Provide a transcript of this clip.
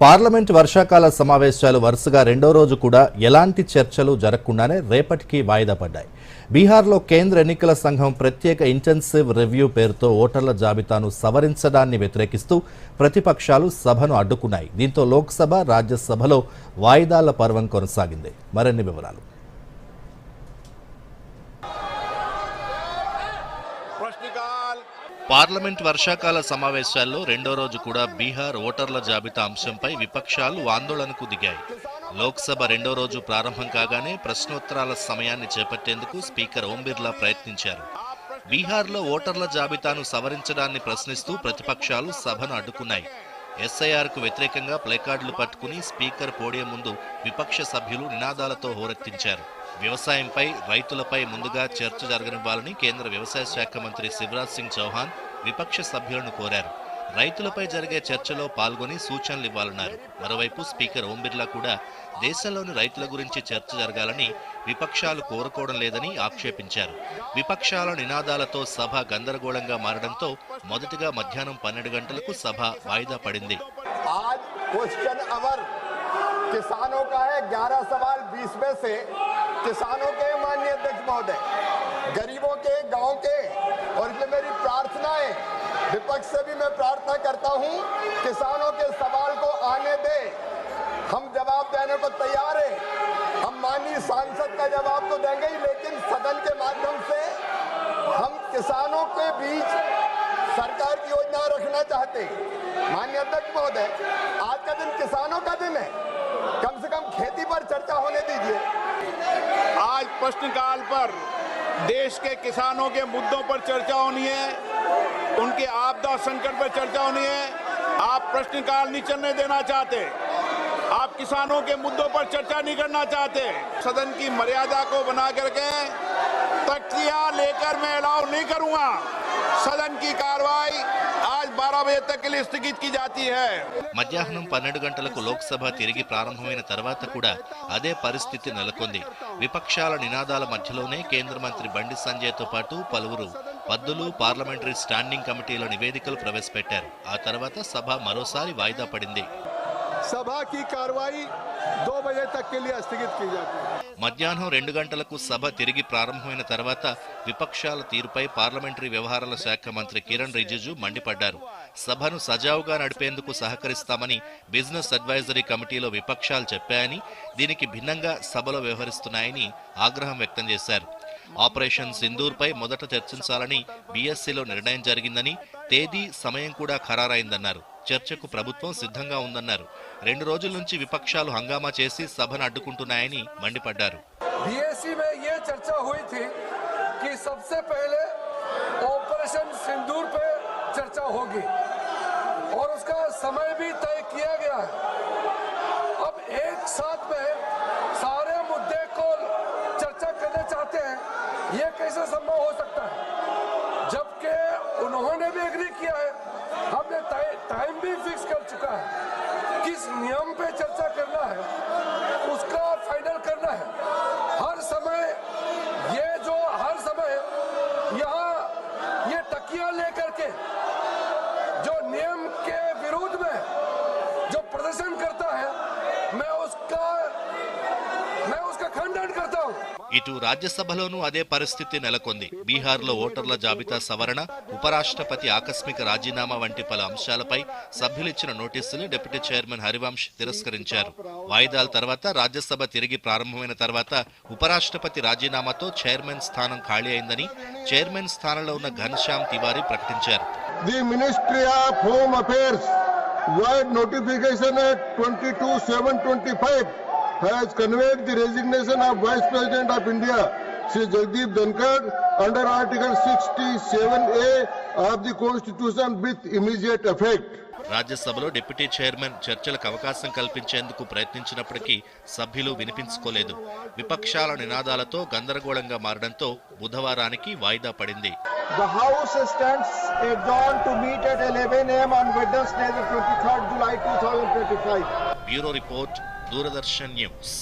Parliament వర్షాకాల సమావేశాలు వరుసగా రెండో రోజు కూడా ఎలాంటి చర్చలు జరగకుండానే రేపటికి వాయిదా పడ్డాయి. బీహార్లో కేంద్ర ఎన్నికల సంఘం ప్రత్యేక ఇంటెన్సివ్ రివ్యూ పేరుతో ఓటర్ల జాబితాను సవరించడాన్ని వ్యతిరేకిస్తూ ప్రతిపక్షాలు సభను అడ్డుకున్నాయి. దీంతో లోక్సభ రాజ్యసభలో వాయిదాల పర్వం కొనసాగింది. మరిన్ని వివరాలు. పార్లమెంట్ వర్షాకాల సమావేశాల్లో రెండో రోజు కూడా బీహార్ ఓటర్ల జాబితా అంశంపై విపక్షాలు ఆందోళనకు దిగాయి. లోక్సభ రెండో రోజు ప్రారంభం కాగానే ప్రశ్నోత్తరాల సమయాన్ని చేపట్టేందుకు స్పీకర్ ఓం బిర్లా ప్రయత్నించారు. బీహార్లో ఓటర్ల జాబితాను సవరించడాన్ని ప్రశ్నిస్తూ ప్రతిపక్షాలు సభను అడ్డుకున్నాయి. ఎస్ఐఆర్కు వ్యతిరేకంగా ప్లేకార్డులు పట్టుకుని స్పీకర్ పోడియం ముందు విపక్ష సభ్యులు నినాదాలతో హోరెత్తించారు. వ్యవసాయంపై రైతులపై ముందుగా చర్చ జరగనివ్వాలని కేంద్ర వ్యవసాయ శాఖ మంత్రి శివరాజ్ సింగ్ చౌహాన్ విపక్ష సభ్యులను కోరారు రైతులపై జరిగే చర్చలో పాల్గొని సూచనలు ఇవ్వాలన్నారు మరోవైపు స్పీకర్ ఓం బిర్లా కూడా దేశంలోని రైతుల గురించి చర్చ జరగాలని విపక్షాలు కోరుకోవడం లేదని ఆక్షేపించారు విపక్షాల నినాదాలతో సభ గందరగోళంగా మారడంతో మొదటిగా మధ్యాహ్నం పన్నెండు గంటలకు సభ వాయిదా పడింది आज क्वेश्चन अवर किसानों का है 11 सवाल 20 में से किसानों के माननीय अध्यक्ष महोदय, गरीबों के, गाँव के, और इसलिए मेरी प्रार्थना है विपक्ष से भी मैं प्रार्थना करता हूँ, किसानों के सवाल को आने दे। हम जवाब देने को तैयार हैं। हम माननीय सांसद का जवाब तो देंगे ही, लेकिन सदन के माध्यम से हम किसानों के बीच सरकार की योजना रखना चाहते माननीय अध्यक्ष महोदय, आज का दिन किसानों का दिन है। कम से कम खेती पर चर्चा होने प्रश्नकाल पर देश के किसानों के मुद्दों पर चर्चा होनी है, उनके आपदा संकट पर चर्चा होनी है। आप प्रश्नकाल नहीं चलने देना चाहते। आप किसानों के मुद्दों पर चर्चा नहीं करना चाहते। सदन की मर्यादा को बना करके तख्तियाँ लेकर मैं अलाउ नहीं करूँगा। सदन की कार्रवाई आज 12 बजे तक के लिए स्थगित की जाती है మధ్యాహ్నం పన్నెండు గంటలకు లోక్సభ తిరిగి ప్రారంభమైన తర్వాత కూడా అదే పరిస్థితి నెలకొంది విపక్షాల నినాదాల మధ్యలోనే కేంద్ర మంత్రి బండి సంజయ్తో పాటు పలువురు పద్దులు పార్లమెంటరీ స్టాండింగ్ కమిటీల నివేదికలు ప్రవేశపెట్టారు ఆ తర్వాత సభ మరోసారి వాయిదా పడింది सभा की कार्रवाई మధ్యాహ్నం రెండు గంటలకు సభ తిరిగి ప్రారంభమైన తర్వాత విపక్షాల తీరుపై పార్లమెంటరీ వ్యవహారాల శాఖ మంత్రి కిరణ్ రిజిజు మండిపడ్డారు. సభను సజావుగా నడిపేందుకు సహకరిస్తామని బిజినెస్ అడ్వైజరీ కమిటీలో విపక్షాలు చెప్పాయని దీనికి భిన్నంగా సభలో వ్యవహరిస్తున్నాయని ఆగ్రహం వ్యక్తం చేశారు. ఆపరేషన్ సింధూర్పై మొదట చర్చించాలని బీఎస్సీలో నిర్ణయం జరిగిందని తేదీ సమయం కూడా ఖరారైందన్నారు. చర్చకు ప్రభుత్వం సిద్ధంగా ఉందన్నారు. రెండు రోజుల నుంచి విపక్షాలు హంగామా చేసి సభను అడ్డుకుంటున్నాయని మండిపడ్డారు बीएससी में ये चर्चा हुई थी कि सबसे पहले ऑपरेशन सिंदूर पे चर्चा होगी और उसका समय भी तय किया गया है अब एक साथ में सारे मुद्दे को चर्चा करना चाहते हैं ये कैसे संभव हो सकता है जबकि उन्होंने भी एग्री किया है हमने टाइ- टाइम भी फिक्स कर चुका है किस नियम पे चर्चा करना है उसका फाइनल करना है। ఇటు రాజ్యసభలోనూ అదే పరిస్థితి నెలకొంది. బీహార్లో ఓటర్ల జాబితా సవరణ ఉపరాష్ట్రపతి ఆకస్మిక రాజీనామా వంటి పలు అంశాలపై సభ్యులిచ్చిన నోటీసులు డిప్యూటీ చైర్మన్ హరివంశ్ తిరస్కరించారు. వాయిదాల తర్వాత రాజ్యసభ తిరిగి ప్రారంభమైన తర్వాత ఉపరాష్ట్రపతి రాజీనామాతో చైర్మన్ స్థానం ఖాళీ అయిందని చైర్మన్ స్థానంలో ఉన్న ఘనశ్యామ్ తివారీ ప్రకటించారు. The ministry of home affairs word notification twenty two seven twenty five has conveyed the resignation of Vice President of India, Sri Jagdeep Dhankar, under Article 67A of the Constitution with immediate effect. రాజ్యసభలో deputy chairman చర్చలకు అవకాశం కల్పించేందుకు ప్రయత్నించినప్పటికీ సభ్యులు వినిపించుకోలేదు విపక్షాల నినాదాలతో గందరగోళంగా మారడంతో బుధవారానికి వాయిదా పడింది The House stands adjourned to meet at 11 a.m. on Wednesday, the 23rd July 2025. Bureau report Doordarshan news